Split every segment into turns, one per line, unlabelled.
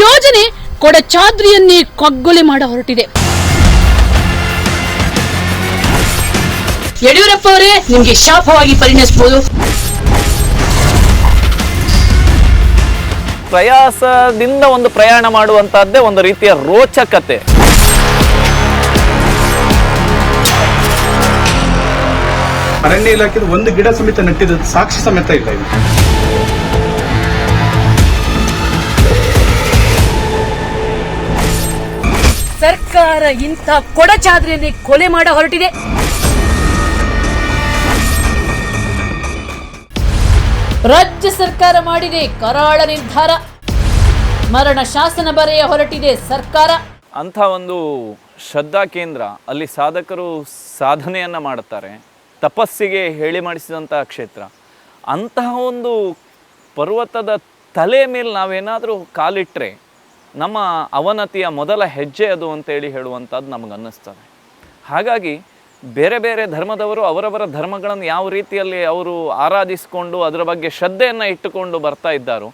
ಯೋಜನೆ ಕೊಡಚಾದ್ರಿಯನ್ನೇ ಕಗ್ಗೊಲೆ ಮಾಡ ಹೊರಟಿದೆ. ಯಡಿಯೂರಪ್ಪ ಅವರೇ ನಿಮ್ಗೆ ಶಾಪವಾಗಿ ಪರಿಣಿಸಬಹುದು
ಪ್ರಯಾಸದಿಂದ ಒಂದು ಪ್ರಯಾಣ ಮಾಡುವಂತಹದ್ದೇ ಒಂದು ರೀತಿಯ ರೋಚಕತೆ.
ಅರಣ್ಯ ಇಲಾಖೆ ಒಂದು ಗಿಡ ಸಮೇತ ನೆಟ್ಟಿದ್ದು ಸಾಕ್ಷಿ ಸಮೇತ ಇಲ್ಲ
ಸರ್ಕಾರ ಇಂಥ ಕೊಡಚಾದ್ರಿಯಲ್ಲಿ ಕೊಲೆ ಮಾಡ ಹೊರಟಿದೆ. ರಾಜ್ಯ ಸರ್ಕಾರ ಮಾಡಿದೆ ಕರಾಳ ನಿರ್ಧಾರ. ಮರಣ ಶಾಸನ ಬರೆಯ ಹೊರಟಿದೆ ಸರ್ಕಾರ.
ಅಂಥ ಒಂದು ಶ್ರದ್ಧಾ ಕೇಂದ್ರ ಅಲ್ಲಿ ಸಾಧಕರು ಸಾಧನೆಯನ್ನು ಮಾಡುತ್ತಾರೆ. ತಪಸ್ಸಿಗೆ ಹೇಳಿ ಮಾಡಿಸಿದಂತಹ ಕ್ಷೇತ್ರ. ಅಂತಹ ಒಂದು ಪರ್ವತದ ತಲೆ ಮೇಲೆ ನಾವೇನಾದರೂ ಕಾಲಿಟ್ಟರೆ ನಮ್ಮ ಅವನತಿಯ ಮೊದಲ ಹೆಜ್ಜೆ ಅದು ಅಂತೇಳಿ ಹೇಳುವಂಥದ್ದು ನಮಗೆ ಅನ್ನಿಸ್ತದೆ ಹಾಗಾಗಿ ಬೇರೆ ಬೇರೆ ಧರ್ಮದವರು ಅವರವರ ಧರ್ಮಗಳನ್ನು ಯಾವ ರೀತಿಯಲ್ಲಿ ಅವರು ಆರಾಧಿಸಿಕೊಂಡು ಅದರ ಬಗ್ಗೆ ಶ್ರದ್ಧೆಯನ್ನು ಇಟ್ಟುಕೊಂಡು ಬರ್ತಾ ಇದ್ದಾರೋ,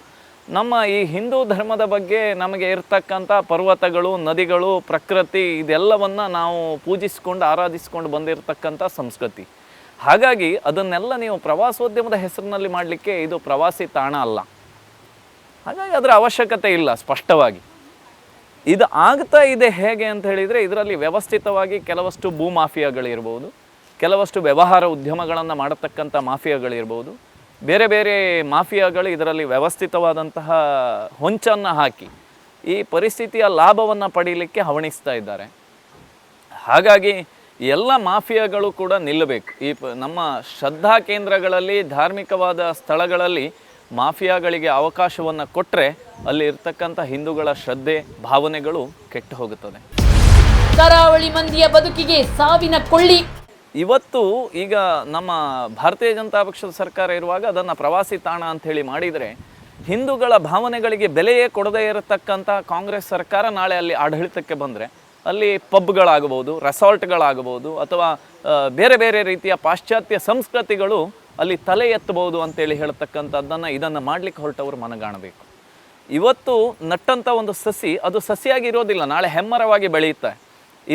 ನಮ್ಮ ಈ ಹಿಂದೂ ಧರ್ಮದ ಬಗ್ಗೆ ನಮಗೆ ಇರ್ತಕ್ಕಂಥ ಪರ್ವತಗಳು, ನದಿಗಳು, ಪ್ರಕೃತಿ ಇದೆಲ್ಲವನ್ನು ನಾವು ಪೂಜಿಸಿಕೊಂಡು ಆರಾಧಿಸಿಕೊಂಡು ಬಂದಿರತಕ್ಕಂಥ ಸಂಸ್ಕೃತಿ. ಹಾಗಾಗಿ ಅದನ್ನೆಲ್ಲ ನೀವು ಪ್ರವಾಸೋದ್ಯಮದ ಹೆಸರಿನಲ್ಲಿ ಮಾಡಲಿಕ್ಕೆ ಇದು ಪ್ರವಾಸಿ ತಾಣ ಅಲ್ಲ. ಹಾಗಾಗಿ ಅದರ ಅವಶ್ಯಕತೆ ಇಲ್ಲ, ಸ್ಪಷ್ಟವಾಗಿ. ಇದು ಆಗ್ತಾ ಇದೆ ಹೇಗೆ ಅಂತ ಹೇಳಿದರೆ, ಇದರಲ್ಲಿ ವ್ಯವಸ್ಥಿತವಾಗಿ ಕೆಲವಷ್ಟು ಭೂ ಮಾಫಿಯಾಗಳಿರ್ಬೋದು ಕೆಲವಷ್ಟು ವ್ಯವಹಾರ ಉದ್ಯಮಗಳನ್ನು ಮಾಡತಕ್ಕಂಥ ಮಾಫಿಯಾಗಳಿರ್ಬೋದು, ಬೇರೆ ಬೇರೆ ಮಾಫಿಯಾಗಳು ಇದರಲ್ಲಿ ವ್ಯವಸ್ಥಿತವಾದಂತಹ ಹೊಂಚನ್ನು ಹಾಕಿ ಈ ಪರಿಸ್ಥಿತಿಯ ಲಾಭವನ್ನು ಪಡೀಲಿಕ್ಕೆ ಹವಣಿಸ್ತಾ ಇದ್ದಾರೆ. ಹಾಗಾಗಿ ಎಲ್ಲ ಮಾಫಿಯಾಗಳು ಕೂಡ ನಿಲ್ಲಬೇಕು. ಈ ನಮ್ಮ ಶ್ರದ್ಧಾ ಕೇಂದ್ರಗಳಲ್ಲಿ, ಧಾರ್ಮಿಕವಾದ ಸ್ಥಳಗಳಲ್ಲಿ ಮಾಫಿಯಾಗಳಿಗೆ ಅವಕಾಶವನ್ನು ಕೊಟ್ಟರೆ ಅಲ್ಲಿ ಇರ್ತಕ್ಕಂಥ ಹಿಂದೂಗಳ ಶ್ರದ್ಧೆ ಭಾವನೆಗಳು ಕೆಟ್ಟು ಹೋಗುತ್ತದೆ.
ಕರಾವಳಿ ಮಂದಿಯ ಬದುಕಿಗೆ ಸಾವಿನ ಕೊಳ್ಳಿ.
ಇವತ್ತು ಈಗ ನಮ್ಮ ಭಾರತೀಯ ಜನತಾ ಪಕ್ಷದ ಸರ್ಕಾರ ಇರುವಾಗ ಅದನ್ನು ಪ್ರವಾಸಿ ತಾಣ ಅಂತ ಹೇಳಿ ಮಾಡಿದರೆ ಹಿಂದೂಗಳ ಭಾವನೆಗಳಿಗೆ ಬೆಲೆಯೇ ಕೊಡದೇ ಇರತಕ್ಕಂಥ ಕಾಂಗ್ರೆಸ್ ಸರ್ಕಾರ ನಾಳೆ ಅಲ್ಲಿ ಆಡಳಿತಕ್ಕೆ ಬಂದರೆ ಅಲ್ಲಿ ಪಬ್ಗಳಾಗಬಹುದು ರೆಸಾರ್ಟ್ಗಳಾಗಬಹುದು ಅಥವಾ ಬೇರೆ ಬೇರೆ ರೀತಿಯ ಪಾಶ್ಚಾತ್ಯ ಸಂಸ್ಕೃತಿಗಳು ಅಲ್ಲಿ ತಲೆ ಎತ್ತಬಹುದು ಅಂತೇಳಿ ಹೇಳ್ತಕ್ಕಂಥದ್ದನ್ನು ಇದನ್ನು ಮಾಡಲಿಕ್ಕೆ ಹೊರಟವರು ಮನಗಾಣಬೇಕು. ಇವತ್ತು ನಟ್ಟಂಥ ಒಂದು ಸಸಿ, ಅದು ಸಸಿಯಾಗಿ ಇರೋದಿಲ್ಲ, ನಾಳೆ ಹೆಮ್ಮರವಾಗಿ ಬೆಳೆಯುತ್ತೆ.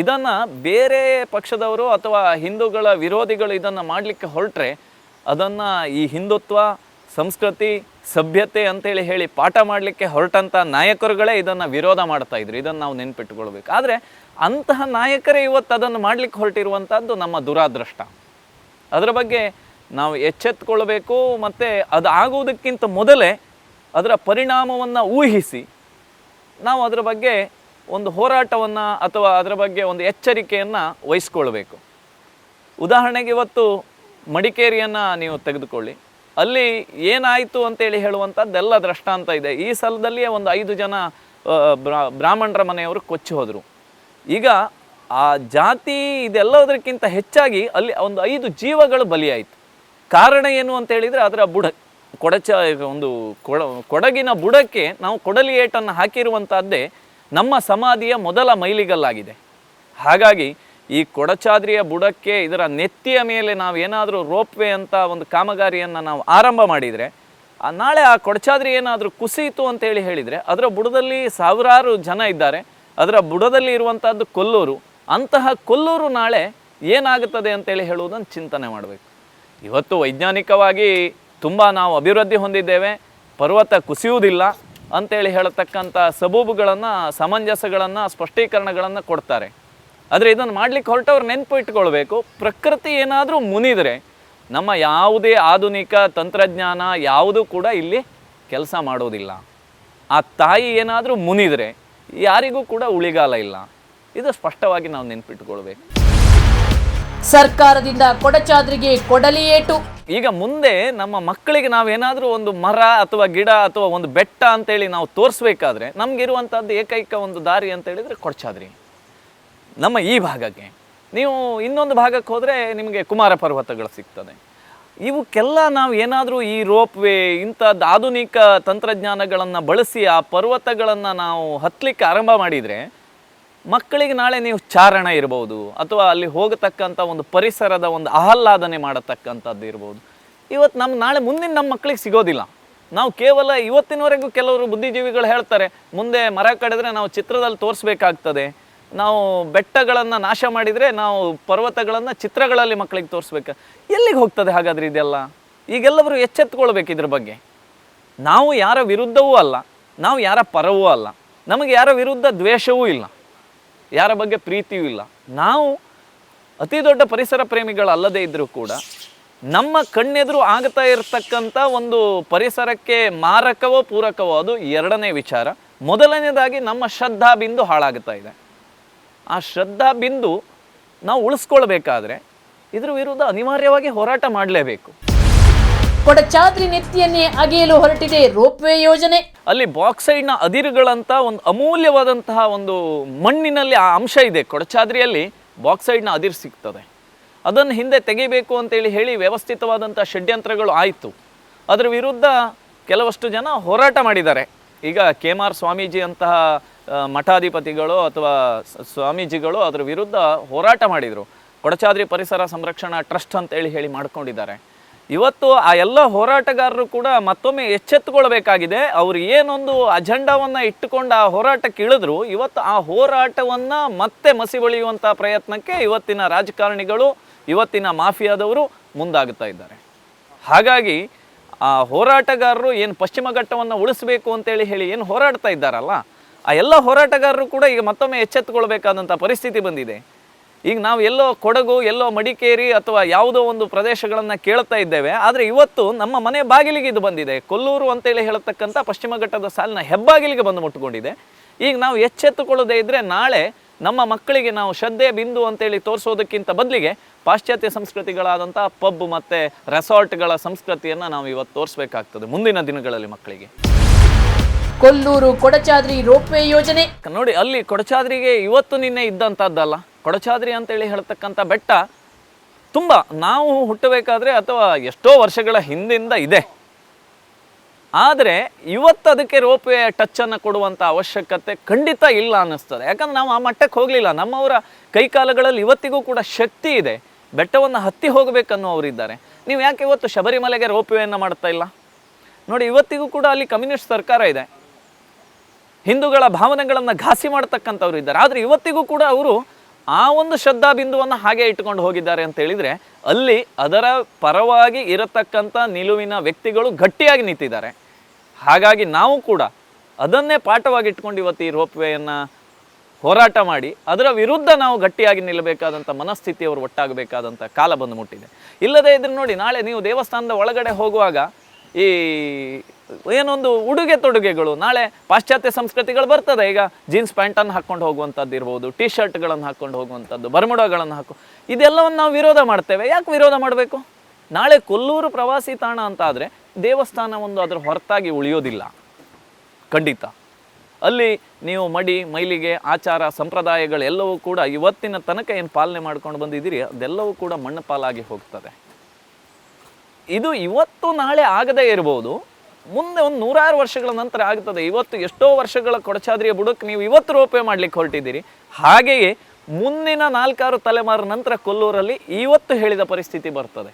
ಇದನ್ನು ಬೇರೆ ಪಕ್ಷದವರು ಅಥವಾ ಹಿಂದೂಗಳ ವಿರೋಧಿಗಳು ಇದನ್ನು ಮಾಡಲಿಕ್ಕೆ ಹೊರಟ್ರೆ, ಅದನ್ನು ಈ ಹಿಂದುತ್ವ, ಸಂಸ್ಕೃತಿ, ಸಭ್ಯತೆ ಅಂತೇಳಿ ಹೇಳಿ ಪಾಠ ಮಾಡಲಿಕ್ಕೆ ಹೊರಟಂಥ ನಾಯಕರುಗಳೇ ಇದನ್ನು ವಿರೋಧ ಮಾಡ್ತಾ ಇದ್ರು. ಇದನ್ನು ನಾವು ನೆನ್ಪಿಟ್ಕೊಳ್ಬೇಕು ಆದರೆ ಅಂತಹ ನಾಯಕರೇ ಇವತ್ತು ಅದನ್ನು ಮಾಡಲಿಕ್ಕೆ ಹೊರಟಿರುವಂಥದ್ದು ನಮ್ಮ ದುರಾದೃಷ್ಟ. ಅದರ ಬಗ್ಗೆ ನಾವು ಎಚ್ಚೆತ್ತುಕೊಳ್ಬೇಕು ಮತ್ತು ಅದು ಆಗುವುದಕ್ಕಿಂತ ಮೊದಲೇ ಅದರ ಪರಿಣಾಮವನ್ನು ಊಹಿಸಿ ನಾವು ಅದರ ಬಗ್ಗೆ ಒಂದು ಹೋರಾಟವನ್ನು ಅಥವಾ ಅದರ ಬಗ್ಗೆ ಒಂದು ಎಚ್ಚರಿಕೆಯನ್ನು ವಹಿಸ್ಕೊಳ್ಬೇಕು. ಉದಾಹರಣೆಗೆ ಇವತ್ತು ಮಡಿಕೇರಿಯನ್ನು ನೀವು ತೆಗೆದುಕೊಳ್ಳಿ. ಅಲ್ಲಿ ಏನಾಯಿತು ಅಂತೇಳಿ ಹೇಳುವಂಥದ್ದೆಲ್ಲ ದೃಷ್ಟಾಂತ ಇದೆ. ಈ ಸಲದಲ್ಲಿಯೇ ಒಂದು ಐದು ಜನ ಬ್ರಾ- ಬ್ರಾಹ್ಮಣರ ಮನೆಯವರು ಕೊಚ್ಚಿ ಹೋದರು. ಈಗ ಆ ಜಾತಿ ಇದೆಲ್ಲದಕ್ಕಿಂತ ಹೆಚ್ಚಾಗಿ ಅಲ್ಲಿ ಒಂದು ಐದು ಜೀವಗಳು ಬಲಿಯಾಯಿತು. ಕಾರಣ ಏನು ಅಂತ ಹೇಳಿದರೆ ಅದರ ಬುಡ, ಕೊಡಚ ಒಂದು ಕೊಡ ಕೊಡಗಿನ ಬುಡಕ್ಕೆ ನಾವು ಕೊಡಲಿ ಏಟನ್ನು ಹಾಕಿರುವಂಥದ್ದೇ ನಮ್ಮ ಸಮಾಧಿಯ ಮೊದಲ ಮೈಲಿಗಲ್ಲಾಗಿದೆ. ಹಾಗಾಗಿ ಈ ಕೊಡಚಾದ್ರಿಯ ಬುಡಕ್ಕೆ ಇದರ ನೆತ್ತಿಯ ಮೇಲೆ ನಾವು ಏನಾದರೂ ರೋಪ್ವೆ ಅಂತ ಒಂದು ಕಾಮಗಾರಿಯನ್ನು ನಾವು ಆರಂಭ ಮಾಡಿದರೆ ನಾಳೆ ಆ ಕೊಡಚಾದ್ರಿ ಏನಾದರೂ ಕುಸಿಯಿತು ಅಂತೇಳಿ ಹೇಳಿದರೆ, ಅದರ ಬುಡದಲ್ಲಿ ಸಾವಿರಾರು ಜನ ಇದ್ದಾರೆ. ಅದರ ಬುಡದಲ್ಲಿ ಇರುವಂಥದ್ದು ಕೊಲ್ಲೂರು. ಅಂತಹ ಕೊಲ್ಲೂರು ನಾಳೆ ಏನಾಗುತ್ತದೆ ಅಂತೇಳಿ ಹೇಳುವುದನ್ನು ಚಿಂತನೆ ಮಾಡಬೇಕು. ಇವತ್ತು ವೈಜ್ಞಾನಿಕವಾಗಿ ತುಂಬ ನಾವು ಅಭಿವೃದ್ಧಿ ಹೊಂದಿದ್ದೇವೆ, ಪರ್ವತ ಕುಸಿಯುವುದಿಲ್ಲ ಅಂತೇಳಿ ಹೇಳತಕ್ಕಂಥ ಸಬೂಬುಗಳನ್ನು, ಸಮಂಜಸಗಳನ್ನು, ಸ್ಪಷ್ಟೀಕರಣಗಳನ್ನು ಕೊಡ್ತಾರೆ. ಆದರೆ ಇದನ್ನು ಮಾಡ್ಲಿಕ್ಕೆ ಹೊರಟವ್ರು ನೆನಪು ಇಟ್ಕೊಳ್ಬೇಕು ಪ್ರಕೃತಿ ಏನಾದರೂ ಮುನಿದರೆ ನಮ್ಮ ಯಾವುದೇ ಆಧುನಿಕ ತಂತ್ರಜ್ಞಾನ ಯಾವುದೂ ಕೂಡ ಇಲ್ಲಿ ಕೆಲಸ ಮಾಡೋದಿಲ್ಲ. ಆ ತಾಯಿ ಏನಾದರೂ ಮುನಿದರೆ ಯಾರಿಗೂ ಕೂಡ ಉಳಿಗಾಲ ಇಲ್ಲ. ಇದು ಸ್ಪಷ್ಟವಾಗಿ ನಾವು ನೆನಪಿಟ್ಕೊಳ್ಬೇಕು.
ಸರ್ಕಾರದಿಂದ ಕೊಡಚಾದ್ರಿಗೆ ಕೊಡಲಿಯೇಟು
ಈಗ ಮುಂದೆ ನಮ್ಮ ಮಕ್ಕಳಿಗೆ ನಾವೇನಾದರೂ ಒಂದು ಮರ ಅಥವಾ ಗಿಡ ಅಥವಾ ಒಂದು ಬೆಟ್ಟ ಅಂತೇಳಿ ನಾವು ತೋರಿಸ್ಬೇಕಾದ್ರೆ ನಮಗಿರುವಂಥದ್ದು ಏಕೈಕ ಒಂದು ದಾರಿ ಅಂತ ಹೇಳಿದರೆ ಕೊಡಚಾದ್ರಿ. ನಮ್ಮ ಈ ಭಾಗಕ್ಕೆ. ನೀವು ಇನ್ನೊಂದು ಭಾಗಕ್ಕೆ ಹೋದರೆ ನಿಮಗೆ ಕುಮಾರ ಪರ್ವತಗಳು ಸಿಗ್ತದೆ. ಇವಕ್ಕೆಲ್ಲ ನಾವು ಏನಾದರೂ ಈ ರೋಪ್ ವೇ ಇಂಥದ್ದು ಆಧುನಿಕ ತಂತ್ರಜ್ಞಾನಗಳನ್ನು ಬಳಸಿ ಆ ಪರ್ವತಗಳನ್ನು ನಾವು ಹತ್ತಲಿಕ್ಕೆ ಆರಂಭ ಮಾಡಿದರೆ ಮಕ್ಕಳಿಗೆ ನಾಳೆ ನೀವು ಚಾರಣ ಇರ್ಬೋದು ಅಥವಾ ಅಲ್ಲಿ ಹೋಗತಕ್ಕಂಥ ಒಂದು ಪರಿಸರದ ಒಂದು ಆಹ್ಲಾದನೆ ಮಾಡತಕ್ಕಂಥದ್ದು ಇರ್ಬೋದು. ಇವತ್ತು ನಮ್ಮ ನಾಳೆ ಮುಂದಿನ ನಮ್ಮ ಮಕ್ಕಳಿಗೆ ಸಿಗೋದಿಲ್ಲ. ನಾವು ಕೇವಲ ಇವತ್ತಿನವರೆಗೂ ಕೆಲವರು ಬುದ್ಧಿಜೀವಿಗಳು ಹೇಳ್ತಾರೆ, ಮುಂದೆ ಮರ ಕಡಿದ್ರೆ ನಾವು ಚಿತ್ರದಲ್ಲಿ ತೋರಿಸ್ಬೇಕಾಗ್ತದೆ. ನಾವು ಬೆಟ್ಟಗಳನ್ನು ನಾಶ ಮಾಡಿದರೆ ನಾವು ಪರ್ವತಗಳನ್ನು ಚಿತ್ರಗಳಲ್ಲಿ ಮಕ್ಕಳಿಗೆ ತೋರಿಸ್ಬೇಕು. ಎಲ್ಲಿಗೆ ಹೋಗ್ತದೆ ಹಾಗಾದ್ರೆ ಇದೆಲ್ಲ? ಈಗೆಲ್ಲವರು ಎಚ್ಚೆತ್ಕೊಳ್ಬೇಕು ಇದ್ರ ಬಗ್ಗೆ. ನಾವು ಯಾರ ವಿರುದ್ಧವೂ ಅಲ್ಲ. ನಾವು ಯಾರ ಪರವೂ ಅಲ್ಲ. ನಮಗೆ ಯಾರ ವಿರುದ್ಧ ದ್ವೇಷವೂ ಇಲ್ಲ. ಯಾರ ಬಗ್ಗೆ ಪ್ರೀತಿಯೂ ಇಲ್ಲ. ನಾವು ಅತಿ ದೊಡ್ಡ ಪರಿಸರ ಪ್ರೇಮಿಗಳಲ್ಲದೇ ಇದ್ದರೂ ಕೂಡ ನಮ್ಮ ಕಣ್ಣೆದುರು ಆಗ್ತಾ ಇರತಕ್ಕಂಥ ಒಂದು ಪರಿಸರಕ್ಕೆ ಮಾರಕವೋ ಪೂರಕವೋ ಅದು ಎರಡನೇ ವಿಚಾರ. ಮೊದಲನೇದಾಗಿ ನಮ್ಮ ಶ್ರದ್ಧಾ ಬಿಂದು ಹಾಳಾಗ್ತಾ ಇದೆ. ಆ ಶ್ರದ್ಧಾ ಬಿಂದು ನಾವು ಉಳಿಸ್ಕೊಳ್ಬೇಕಾದ್ರೆ ಇದ್ರ ವಿರುದ್ಧ ಅನಿವಾರ್ಯವಾಗಿ ಹೋರಾಟ ಮಾಡಲೇಬೇಕು.
ಕೊಡಚಾದ್ರಿ ನೆತ್ತಿಯನ್ನೇ ಅಗೆಯಲು ಹೊರಟಿದೆ ರೋಪ್ವೇ ಯೋಜನೆ.
ಅಲ್ಲಿ ಬಾಕ್ಸೈಡ್ನ ಅದಿರುಗಳಂತ ಒಂದು ಅಮೂಲ್ಯವಾದಂತಹ ಒಂದು ಮಣ್ಣಿನಲ್ಲಿ ಆ ಅಂಶ ಇದೆ. ಕೊಡಚಾದ್ರಿಯಲ್ಲಿ ಬಾಕ್ಸೈಡ್ನ ಅದಿರು ಸಿಗ್ತದೆ. ಅದನ್ನು ಹಿಂದೆ ತೆಗಿಬೇಕು ಅಂತೇಳಿ ಹೇಳಿ ವ್ಯವಸ್ಥಿತವಾದಂಥ ಷಡ್ಯಂತ್ರಗಳು ಆಯಿತು. ಅದರ ವಿರುದ್ಧ ಕೆಲವಷ್ಟು ಜನ ಹೋರಾಟ ಮಾಡಿದ್ದಾರೆ. ಈಗ ಕೇಮಾರ್ ಸ್ವಾಮೀಜಿ ಅಂತಹ ಮಠಾಧಿಪತಿಗಳು ಅಥವಾ ಸ್ವಾಮೀಜಿಗಳು ಅದರ ವಿರುದ್ಧ ಹೋರಾಟ ಮಾಡಿದರು. ಕೊಡಚಾದ್ರಿ ಪರಿಸರ ಸಂರಕ್ಷಣಾ ಟ್ರಸ್ಟ್ ಅಂತೇಳಿ ಹೇಳಿ ಮಾಡ್ಕೊಂಡಿದ್ದಾರೆ. ಇವತ್ತು ಆ ಎಲ್ಲ ಹೋರಾಟಗಾರರು ಕೂಡ ಮತ್ತೊಮ್ಮೆ ಎಚ್ಚೆತ್ತುಕೊಳ್ಬೇಕಾಗಿದೆ. ಅವರು ಏನೊಂದು ಅಜೆಂಡಾವನ್ನು ಇಟ್ಟುಕೊಂಡು ಆ ಹೋರಾಟಕ್ಕೆ ಇಳಿದ್ರು. ಇವತ್ತು ಆ ಹೋರಾಟವನ್ನು ಮತ್ತೆ ಮಸಿಬಳಿಯುವಂಥ ಪ್ರಯತ್ನಕ್ಕೆ ಇವತ್ತಿನ ರಾಜಕಾರಣಿಗಳು, ಇವತ್ತಿನ ಮಾಫಿಯಾದವರು ಮುಂದಾಗುತ್ತಾ ಇದ್ದಾರೆ. ಹಾಗಾಗಿ ಆ ಹೋರಾಟಗಾರರು ಏನು ಪಶ್ಚಿಮ ಘಟ್ಟವನ್ನು ಉಳಿಸಬೇಕು ಅಂತೇಳಿ ಹೇಳಿ ಏನು ಹೋರಾಡ್ತಾ ಇದ್ದಾರಲ್ಲ, ಆ ಎಲ್ಲ ಹೋರಾಟಗಾರರು ಕೂಡ ಈಗ ಮತ್ತೊಮ್ಮೆ ಎಚ್ಚೆತ್ತುಕೊಳ್ಬೇಕಾದಂಥ ಪರಿಸ್ಥಿತಿ ಬಂದಿದೆ. ಈಗ ನಾವು ಎಲ್ಲೋ ಕೊಡಗು, ಎಲ್ಲೋ ಮಡಿಕೇರಿ ಅಥವಾ ಯಾವುದೋ ಒಂದು ಪ್ರದೇಶಗಳನ್ನು ಕೇಳ್ತಾ ಇದ್ದೇವೆ. ಆದರೆ ಇವತ್ತು ನಮ್ಮ ಮನೆ ಬಾಗಿಲಿಗೆ ಇದು ಬಂದಿದೆ. ಕೊಲ್ಲೂರು ಅಂತೇಳಿ ಹೇಳತಕ್ಕಂಥ ಪಶ್ಚಿಮ ಘಟ್ಟದ ಸಾಲಿನ ಹೆಬ್ಬಾಗಿಲಿಗೆ ಬಂದು ಮುಟ್ಕೊಂಡಿದೆ ಈಗ ನಾವು ಎಚ್ಚೆತ್ತುಕೊಳ್ಳದೇ ಇದ್ದರೆ ನಾಳೆ ನಮ್ಮ ಮಕ್ಕಳಿಗೆ ನಾವು ಶ್ರದ್ಧೆ, ಬಿಂದು ಅಂತೇಳಿ ತೋರಿಸೋದಕ್ಕಿಂತ ಬದಲಿಗೆ ಪಾಶ್ಚಾತ್ಯ ಸಂಸ್ಕೃತಿಗಳಾದಂಥ ಪಬ್ ಮತ್ತು ರೆಸಾರ್ಟ್ಗಳ ಸಂಸ್ಕೃತಿಯನ್ನು ನಾವು ಇವತ್ತು ತೋರಿಸ್ಬೇಕಾಗ್ತದೆ ಮುಂದಿನ ದಿನಗಳಲ್ಲಿ ಮಕ್ಕಳಿಗೆ.
ಕೊಲ್ಲೂರು ಕೊಡಚಾದ್ರಿ ರೋಪ್ವೇ ಯೋಜನೆ.
ನೋಡಿ, ಅಲ್ಲಿ ಕೊಡಚಾದ್ರಿಗೆ ಇವತ್ತು ನಿನ್ನೆ ಇದ್ದಂಥದ್ದಲ್ಲ ಕೊಡಚಾದ್ರಿ ಅಂತೇಳಿ ಹೇಳ್ತಕ್ಕಂಥ ಬೆಟ್ಟ ತುಂಬ ನಾವು ಹುಟ್ಟಬೇಕಾದ್ರೆ ಅಥವಾ ಎಷ್ಟೋ ವರ್ಷಗಳ ಹಿಂದಿಂದ ಇದೆ. ಆದರೆ ಇವತ್ತು ಅದಕ್ಕೆ ರೋಪ್ವೇ ಟಚ್ಚನ್ನು ಕೊಡುವಂಥ ಅವಶ್ಯಕತೆ ಖಂಡಿತ ಇಲ್ಲ ಅನ್ನಿಸ್ತದೆ. ಯಾಕಂದ್ರೆ ನಾವು ಆ ಮಟ್ಟಕ್ಕೆ ಹೋಗಲಿಲ್ಲ. ನಮ್ಮವರ ಕೈಕಾಲಗಳಲ್ಲಿ ಇವತ್ತಿಗೂ ಕೂಡ ಶಕ್ತಿ ಇದೆ. ಬೆಟ್ಟವನ್ನು ಹತ್ತಿ ಹೋಗಬೇಕನ್ನುವರಿದ್ದಾರೆ ನೀವು ಯಾಕೆ ಇವತ್ತು ಶಬರಿಮಲೆಗೆ ರೋಪ್ವೇಯನ್ನು ಮಾಡ್ತಾ ಇಲ್ಲ? ನೋಡಿ, ಇವತ್ತಿಗೂ ಕೂಡ ಅಲ್ಲಿ ಕಮ್ಯುನಿಸ್ಟ್ ಸರ್ಕಾರ ಇದೆ. ಹಿಂದೂಗಳ ಭಾವನೆಗಳನ್ನು ಘಾಸಿ ಮಾಡ್ತಕ್ಕಂಥವ್ರು ಇದ್ದಾರೆ. ಆದರೆ ಇವತ್ತಿಗೂ ಕೂಡ ಅವರು ಆ ಒಂದು ಶ್ರದ್ಧಾ ಬಿಂದುವನ್ನು ಹಾಗೆ ಇಟ್ಕೊಂಡು ಹೋಗಿದ್ದಾರೆ ಅಂತ ಹೇಳಿದರೆ ಅಲ್ಲಿ ಅದರ ಪರವಾಗಿ ಇರತಕ್ಕಂಥ ನಿಲುವಿನ ವ್ಯಕ್ತಿಗಳು ಗಟ್ಟಿಯಾಗಿ ನಿಂತಿದ್ದಾರೆ. ಹಾಗಾಗಿ ನಾವು ಕೂಡ ಅದನ್ನೇ ಪಾಠವಾಗಿ ಇಟ್ಕೊಂಡು ಇವತ್ತು ಈ ರೋಪ್ವೇಯನ್ನು ಹೋರಾಟ ಮಾಡಿ ಅದರ ವಿರುದ್ಧ ನಾವು ಗಟ್ಟಿಯಾಗಿ ನಿಲ್ಲಬೇಕಾದಂಥ ಮನಸ್ಥಿತಿಯವರು ಒಟ್ಟಾಗಬೇಕಾದಂಥ ಕಾಲ ಬಂದು ಮುಟ್ಟಿದೆ. ಇಲ್ಲದೇ ಇದ್ರೆ ನೋಡಿ, ನಾಳೆ ನೀವು ದೇವಸ್ಥಾನದ ಒಳಗಡೆ ಹೋಗುವಾಗ ಈ ಏನೊಂದು ಉಡುಗೆ ತೊಡುಗೆಗಳು. ನಾಳೆ ಪಾಶ್ಚಾತ್ಯ ಸಂಸ್ಕೃತಿಗಳು ಬರ್ತದೆ. ಈಗ ಜೀನ್ಸ್ ಪ್ಯಾಂಟನ್ನು ಹಾಕ್ಕೊಂಡು ಹೋಗುವಂಥದ್ದು ಇರ್ಬೋದು ಟಿ ಶರ್ಟ್ಗಳನ್ನು ಹಾಕ್ಕೊಂಡು ಹೋಗುವಂಥದ್ದು ಬರ್ಮುಡಗಳನ್ನು ಹಾಕು, ಇದೆಲ್ಲವನ್ನು ನಾವು ವಿರೋಧ ಮಾಡ್ತೇವೆ. ಯಾಕೆ ವಿರೋಧ ಮಾಡಬೇಕು? ನಾಳೆ ಕೊಲ್ಲೂರು ಪ್ರವಾಸಿ ತಾಣ ಅಂತ ಆದರೆ ದೇವಸ್ಥಾನ ಒಂದು ಅದರ ಹೊರತಾಗಿ ಉಳಿಯೋದಿಲ್ಲ. ಖಂಡಿತ. ಅಲ್ಲಿ ನೀವು ಮಡಿ, ಮೈಲಿಗೆ, ಆಚಾರ ಸಂಪ್ರದಾಯಗಳೆಲ್ಲವೂ ಕೂಡ ಇವತ್ತಿನ ತನಕ ಏನು ಪಾಲನೆ ಮಾಡ್ಕೊಂಡು ಬಂದಿದ್ದೀರಿ, ಅದೆಲ್ಲವೂ ಕೂಡ ಮಣ್ಣು ಪಾಲಾಗಿ ಹೋಗ್ತದೆ. ಇದು ಇವತ್ತು ನಾಳೆ ಆಗದೇ ಇರ್ಬೋದು. ಮುಂದೆ ಒಂದು ನೂರಾರು ವರ್ಷಗಳ ನಂತರ ಆಗ್ತದೆ ಇವತ್ತು ಎಷ್ಟೋ ವರ್ಷಗಳ ಕೊಡಚಾದ್ರಿಯ ಬುಡಕ್ಕೆ ನೀವು ಇವತ್ತು ರೋಪೆ ಮಾಡ್ಲಿಕ್ಕೆ ಹೊರಟಿದ್ದೀರಿ. ಹಾಗೆಯೇ ಮುಂದಿನ ನಾಲ್ಕಾರು ತಲೆಮಾರು ನಂತರ ಕೊಲ್ಲೂರಲ್ಲಿ ಇವತ್ತು ಹೇಳಿದ ಪರಿಸ್ಥಿತಿ ಬರ್ತದೆ.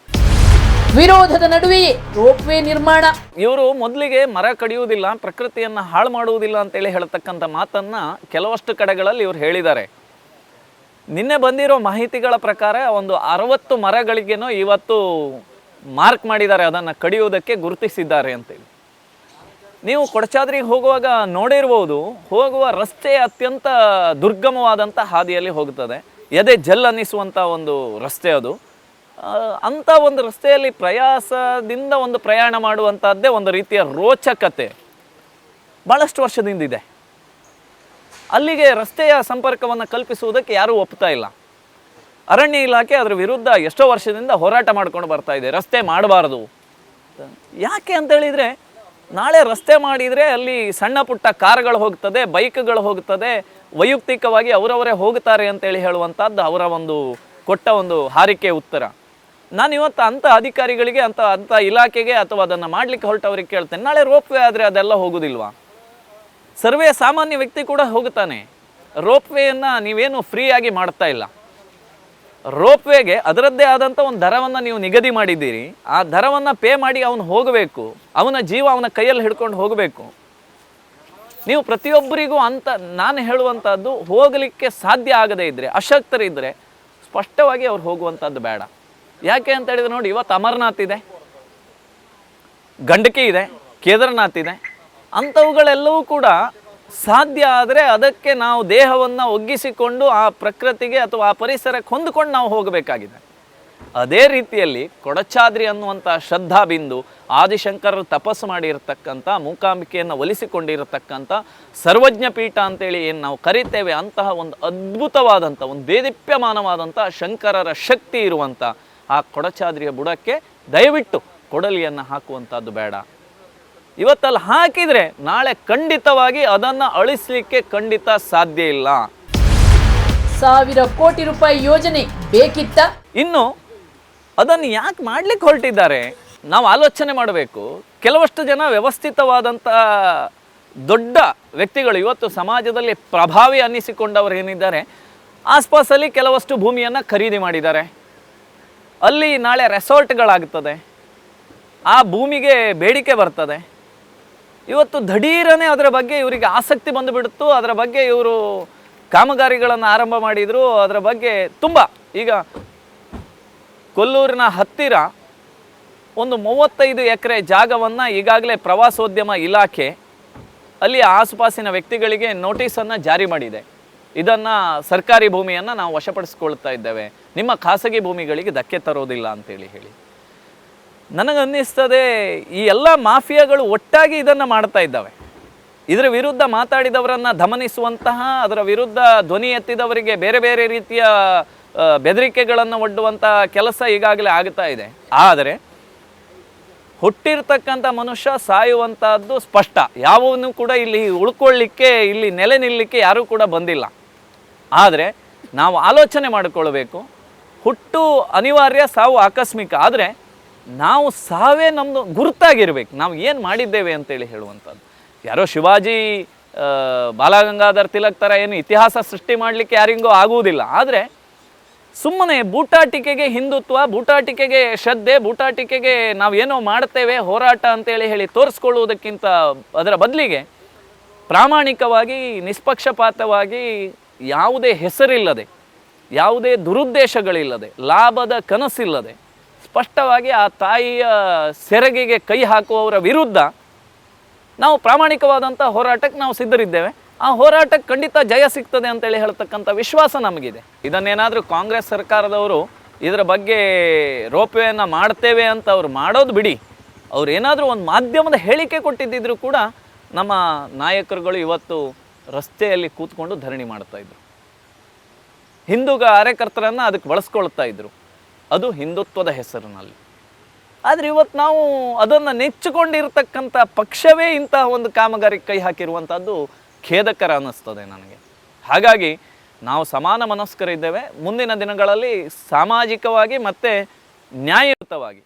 ವಿರೋಧದ ನಡುವೆಯೇ ರೋಪ್ವೇ ನಿರ್ಮಾಣ.
ಇವರು ಮೊದಲಿಗೆ ಮರ ಕಡಿಯುವುದಿಲ್ಲ ಪ್ರಕೃತಿಯನ್ನು ಹಾಳು ಮಾಡುವುದಿಲ್ಲ ಅಂತೇಳಿ ಹೇಳ್ತಕ್ಕಂಥ ಮಾತನ್ನ ಕೆಲವಷ್ಟು ಕಡೆಗಳಲ್ಲಿ ಇವರು ಹೇಳಿದ್ದಾರೆ. ನಿನ್ನೆ ಬಂದಿರೋ ಮಾಹಿತಿಗಳ ಪ್ರಕಾರ ಒಂದು ಅರವತ್ತು ಮರಗಳಿಗೇನೋ ಇವತ್ತು ಮಾರ್ಕ್ ಮಾಡಿದ್ದಾರೆ ಅದನ್ನು ಕಡಿಯುವುದಕ್ಕೆ ಗುರುತಿಸಿದ್ದಾರೆ ಅಂತೇಳಿ. ನೀವು ಕೊಡಚಾದ್ರಿಗೆ ಹೋಗುವಾಗ ನೋಡಿರ್ಬೋದು ಹೋಗುವ ರಸ್ತೆ ಅತ್ಯಂತ ದುರ್ಗಮವಾದಂಥ ಹಾದಿಯಲ್ಲಿ ಹೋಗ್ತದೆ ಎದೆ ಜಲ್ ಅನ್ನಿಸುವಂಥ ಒಂದು ರಸ್ತೆ ಅದು. ಅಂಥ ಒಂದು ರಸ್ತೆಯಲ್ಲಿ ಪ್ರಯಾಸದಿಂದ ಒಂದು ಪ್ರಯಾಣ ಮಾಡುವಂಥದ್ದೇ ಒಂದು ರೀತಿಯ ರೋಚಕತೆ. ಭಾಳಷ್ಟು ವರ್ಷದಿಂದ ಇದೆ. ಅಲ್ಲಿಗೆ ರಸ್ತೆಯ ಸಂಪರ್ಕವನ್ನು ಕಲ್ಪಿಸುವುದಕ್ಕೆ ಯಾರೂ ಒಪ್ತಾ ಇಲ್ಲ. ಅರಣ್ಯ ಇಲಾಖೆ ಅದರ ವಿರುದ್ಧ ಎಷ್ಟೋ ವರ್ಷದಿಂದ ಹೋರಾಟ ಮಾಡ್ಕೊಂಡು ಬರ್ತಾ ಇದೆ. ರಸ್ತೆ ಮಾಡಬಾರ್ದು. ಯಾಕೆ ಅಂತ ಹೇಳಿದರೆ ನಾಳೆ ರಸ್ತೆ ಮಾಡಿದರೆ ಅಲ್ಲಿ ಸಣ್ಣ ಪುಟ್ಟ ಕಾರ್ಗಳು ಹೋಗ್ತದೆ, ಬೈಕ್ಗಳು ಹೋಗ್ತದೆ, ವೈಯಕ್ತಿಕವಾಗಿ ಅವರವರೇ ಹೋಗ್ತಾರೆ ಅಂತೇಳಿ ಹೇಳುವಂಥದ್ದು ಅವರ ಒಂದು ಕೊಟ್ಟ ಒಂದು ಹಾರಿಕೆ ಉತ್ತರ. ನಾನು ಇವತ್ತು ಅಂಥ ಅಧಿಕಾರಿಗಳಿಗೆ ಅಂತ ಅಂಥ ಇಲಾಖೆಗೆ ಅಥವಾ ಅದನ್ನು ಮಾಡಲಿಕ್ಕೆ ಹೊರಟವ್ರಿಗೆ ಕೇಳ್ತೇನೆ. ನಾಳೆ ರೋಪ್ವೇ ಆದರೆ ಅದೆಲ್ಲ ಹೋಗೋದಿಲ್ವಾ? ಸರ್ವೇ ಸಾಮಾನ್ಯ ವ್ಯಕ್ತಿ ಕೂಡ ಹೋಗುತ್ತಾನೆ. ರೋಪ್ವೇಯನ್ನು ನೀವೇನು ಫ್ರೀಯಾಗಿ ಮಾಡ್ತಾ ಇಲ್ಲ. ರೋಪ್ವೇಗೆ ಅದರದ್ದೇ ಆದಂಥ ಒಂದು ದರವನ್ನು ನೀವು ನಿಗದಿ ಮಾಡಿದ್ದೀರಿ. ಆ ದರವನ್ನು ಪೇ ಮಾಡಿ ಅವನು ಹೋಗಬೇಕು. ಅವನ ಜೀವ ಅವನ ಕೈಯಲ್ಲಿ ಹಿಡ್ಕೊಂಡು ಹೋಗಬೇಕು. ನೀವು ಪ್ರತಿಯೊಬ್ಬರಿಗೂ ಅಂತ ನಾನು ಹೇಳುವಂಥದ್ದು ಹೋಗಲಿಕ್ಕೆ ಸಾಧ್ಯ ಆಗದೇ ಇದ್ದರೆ ಅಶಕ್ತರಿದ್ದರೆ ಸ್ಪಷ್ಟವಾಗಿ ಅವ್ರು ಹೋಗುವಂಥದ್ದು ಬೇಡ. ಯಾಕೆ ಅಂತ ಹೇಳಿದ್ರೆ ನೋಡಿ, ಇವತ್ತು ಅಮರನಾಥ್ ಇದೆ. ಗಂಡಕಿ ಇದೆ, ಕೇದಾರನಾಥ್ ಇದೆ. ಅಂಥವುಗಳೆಲ್ಲವೂ ಕೂಡ ಸಾಧ್ಯ ಆದರೆ ಅದಕ್ಕೆ ನಾವು ದೇಹವನ್ನು ಒಗ್ಗಿಸಿಕೊಂಡು ಆ ಪ್ರಕೃತಿಗೆ ಅಥವಾ ಆ ಪರಿಸರಕ್ಕೆ ಹೊಂದಿಕೊಂಡು ನಾವು ಹೋಗಬೇಕಾಗಿದೆ. ಅದೇ ರೀತಿಯಲ್ಲಿ ಕೊಡಚಾದ್ರಿ ಅನ್ನುವಂಥ ಶ್ರದ್ಧಾ ಬಿಂದು ಆದಿಶಂಕರರು ತಪಸ್ಸು ಮಾಡಿರತಕ್ಕಂಥ, ಮೂಕಾಂಬಿಕೆಯನ್ನು ಒಲಿಸಿಕೊಂಡಿರತಕ್ಕಂಥ ಸರ್ವಜ್ಞ ಪೀಠ ಅಂತೇಳಿ ಏನು ನಾವು ಕರಿತೇವೆ, ಅಂತಹ ಒಂದು ಅದ್ಭುತವಾದಂಥ, ಒಂದು ದೇದೀಪ್ಯಮಾನವಾದಂಥ ಶಂಕರರ ಶಕ್ತಿ ಇರುವಂಥ ಆ ಕೊಡಚಾದ್ರಿಯ ಬುಡಕ್ಕೆ ದಯವಿಟ್ಟು ಕೊಡಲಿಯನ್ನು ಹಾಕುವಂಥದ್ದು ಬೇಡ. ಇವತ್ತಲ್ಲಿ ಹಾಕಿದರೆ ನಾಳೆ ಖಂಡಿತವಾಗಿ ಅದನ್ನು ಅಳಿಸಲಿಕ್ಕೆ ಖಂಡಿತ ಸಾಧ್ಯ ಇಲ್ಲ.
ಸಾವಿರ ಕೋಟಿ ರೂಪಾಯಿ ಯೋಜನೆ ಬೇಕಿತ್ತ?
ಇನ್ನು ಅದನ್ನು ಯಾಕೆ ಮಾಡ್ಲಿಕ್ಕೆ ಹೊರಟಿದ್ದಾರೆ? ನಾವು ಆಲೋಚನೆ ಮಾಡಬೇಕು. ಕೆಲವಷ್ಟು ಜನ ವ್ಯವಸ್ಥಿತವಾದಂಥ ದೊಡ್ಡ ವ್ಯಕ್ತಿಗಳು ಇವತ್ತು ಸಮಾಜದಲ್ಲಿ ಪ್ರಭಾವಿ ಅನ್ನಿಸಿಕೊಂಡವರು ಏನಿದ್ದಾರೆ ಆಸ್ಪಾಸಲ್ಲಿ ಕೆಲವಷ್ಟು ಭೂಮಿಯನ್ನು ಖರೀದಿ ಮಾಡಿದ್ದಾರೆ. ಅಲ್ಲಿ ನಾಳೆ ರೆಸಾರ್ಟ್ಗಳಾಗ್ತದೆ ಆ ಭೂಮಿಗೆ ಬೇಡಿಕೆ ಬರ್ತದೆ. ಇವತ್ತು ದಢೀರನೆ ಅದರ ಬಗ್ಗೆ ಇವರಿಗೆ ಆಸಕ್ತಿ ಬಂದುಬಿಡುತ್ತು ಅದರ ಬಗ್ಗೆ ಇವರು ಕಾಮಗಾರಿಗಳನ್ನು ಆರಂಭ ಮಾಡಿದರು. ಅದರ ಬಗ್ಗೆ ತುಂಬ ಈಗ ಕೊಲ್ಲೂರಿನ ಹತ್ತಿರ ಒಂದು ಮೂವತ್ತೈದು ಎಕರೆ ಜಾಗವನ್ನು ಈಗಾಗಲೇ ಪ್ರವಾಸೋದ್ಯಮ ಇಲಾಖೆ ಅಲ್ಲಿ ಆಸುಪಾಸಿನ ವ್ಯಕ್ತಿಗಳಿಗೆ ನೋಟಿಸನ್ನು ಜಾರಿ ಮಾಡಿದೆ. ಇದನ್ನು ಸರ್ಕಾರಿ ಭೂಮಿಯನ್ನು ನಾವು ವಶಪಡಿಸ್ಕೊಳ್ತಾ ಇದ್ದೇವೆ. ನಿಮ್ಮ ಖಾಸಗಿ ಭೂಮಿಗಳಿಗೆ ಧಕ್ಕೆ ತರೋದಿಲ್ಲ ಅಂತೇಳಿ ಹೇಳಿ. ನನಗನ್ನಿಸ್ತದೆ, ಈ ಎಲ್ಲ ಮಾಫಿಯಾಗಳು ಒಟ್ಟಾಗಿ ಇದನ್ನು ಮಾಡ್ತಾ ಇದ್ದಾವೆ. ಇದರ ವಿರುದ್ಧ ಮಾತಾಡಿದವರನ್ನು ಧಮನಿಸುವಂತಹ ಅದರ ವಿರುದ್ಧ ಧ್ವನಿ ಎತ್ತಿದವರಿಗೆ ಬೇರೆ ಬೇರೆ ರೀತಿಯ ಬೆದರಿಕೆಗಳನ್ನು ಒಡ್ಡುವಂಥ ಕೆಲಸ ಈಗಾಗಲೇ ಆಗ್ತಾ ಇದೆ. ಆದರೆ, ಹುಟ್ಟಿರ್ತಕ್ಕಂಥ ಮನುಷ್ಯ ಸಾಯುವಂತಹದ್ದು ಸ್ಪಷ್ಟ. ಯಾವನು ಕೂಡ ಇಲ್ಲಿ ಉಳ್ಕೊಳ್ಳಿಕ್ಕೆ, ಇಲ್ಲಿ ನೆಲೆ ನಿಲ್ಲಕ್ಕೆ ಯಾರೂ ಕೂಡ ಬಂದಿಲ್ಲ. ಆದರೆ, ನಾವು ಆಲೋಚನೆ ಮಾಡಿಕೊಳ್ಬೇಕು. ಹುಟ್ಟು ಅನಿವಾರ್ಯ, ಸಾವು ಆಕಸ್ಮಿಕ. ಆದರೆ ನಾವು ಸಾವೇ ನಮ್ಮದು ಗುರುತಾಗಿರ್ಬೇಕು. ನಾವು ಏನು ಮಾಡಿದ್ದೇವೆ ಅಂತೇಳಿ ಹೇಳುವಂಥದ್ದು. ಯಾರೋ ಶಿವಾಜಿ ಬಾಲಗಂಗಾಧರ್ ತಿಲಕ್ ಥರ ಏನು ಇತಿಹಾಸ ಸೃಷ್ಟಿ ಮಾಡಲಿಕ್ಕೆ ಯಾರಿಗೂ ಆಗುವುದಿಲ್ಲ. ಆದರೆ ಸುಮ್ಮನೆ ಬೂಟಾಟಿಕೆಗೆ ಹಿಂದುತ್ವ, ಬೂಟಾಟಿಕೆಗೆ ಶ್ರದ್ಧೆ, ಬೂಟಾಟಿಕೆಗೆ ನಾವು ಏನೋ ಮಾಡ್ತೇವೆ, ಹೋರಾಟ ಅಂತೇಳಿ ಹೇಳಿ ತೋರಿಸ್ಕೊಳ್ಳುವುದಕ್ಕಿಂತ ಅದರ ಬದಲಿಗೆ ಪ್ರಾಮಾಣಿಕವಾಗಿ, ನಿಷ್ಪಕ್ಷಪಾತವಾಗಿ ಯಾವುದೇ ಹೆಸರಿಲ್ಲದೆ, ಯಾವುದೇ ದುರುದ್ದೇಶಗಳಿಲ್ಲದೆ, ಲಾಭದ ಕನಸಿಲ್ಲದೆ ಸ್ಪಷ್ಟವಾಗಿ ಆ ತಾಯಿಯ ಸೆರಗಿಗೆ ಕೈ ಹಾಕುವವರ ವಿರುದ್ಧ ನಾವು ಪ್ರಾಮಾಣಿಕವಾದಂಥ ಹೋರಾಟಕ್ಕೆ ನಾವು ಸಿದ್ಧರಿದ್ದೇವೆ. ಆ ಹೋರಾಟಕ್ಕೆ ಖಂಡಿತ ಜಯ ಸಿಗ್ತದೆ ಅಂತೇಳಿ ಹೇಳ್ತಕ್ಕಂಥ ವಿಶ್ವಾಸ ನಮಗಿದೆ. ಇದನ್ನೇನಾದರೂ ಕಾಂಗ್ರೆಸ್ ಸರ್ಕಾರದವರು ಇದರ ಬಗ್ಗೆ ರೋಪ್ವೇಯನ್ನು ಮಾಡ್ತೇವೆ ಅಂತ ಅವ್ರು ಮಾಡೋದು ಬಿಡಿ. ಅವ್ರು ಏನಾದರೂ ಒಂದು ಮಾಧ್ಯಮದ ಹೇಳಿಕೆ ಕೊಟ್ಟಿದ್ದಿದ್ರು ಕೂಡ ನಮ್ಮ ನಾಯಕರುಗಳು ಇವತ್ತು ರಸ್ತೆಯಲ್ಲಿ ಕೂತ್ಕೊಂಡು ಧರಣಿ ಮಾಡ್ತಾ ಇದ್ರು. ಹಿಂದೂ ಕಾರ್ಯಕರ್ತರನ್ನು ಅದಕ್ಕೆ ಬಳಸ್ಕೊಳ್ತಾ ಇದ್ರು. ಅದು ಹಿಂದುತ್ವದ ಹೆಸರಿನಲ್ಲಿ. ಆದರೆ ಇವತ್ತು ನಾವು ಅದನ್ನು ನೆಚ್ಚಿಕೊಂಡಿರ್ತಕ್ಕಂಥ ಪಕ್ಷವೇ ಇಂತಹ ಒಂದು ಕಾಮಗಾರಿ ಕೈ ಹಾಕಿರುವಂಥದ್ದು ಖೇದಕರ ಅನ್ನಿಸ್ತದೆ ನನಗೆ. ಹಾಗಾಗಿ ನಾವು ಸಮಾನ ಮನಸ್ಕರಿದ್ದೇವೆ ಮುಂದಿನ ದಿನಗಳಲ್ಲಿ ಸಾಮಾಜಿಕವಾಗಿ ಮತ್ತು ನ್ಯಾಯಯುತವಾಗಿ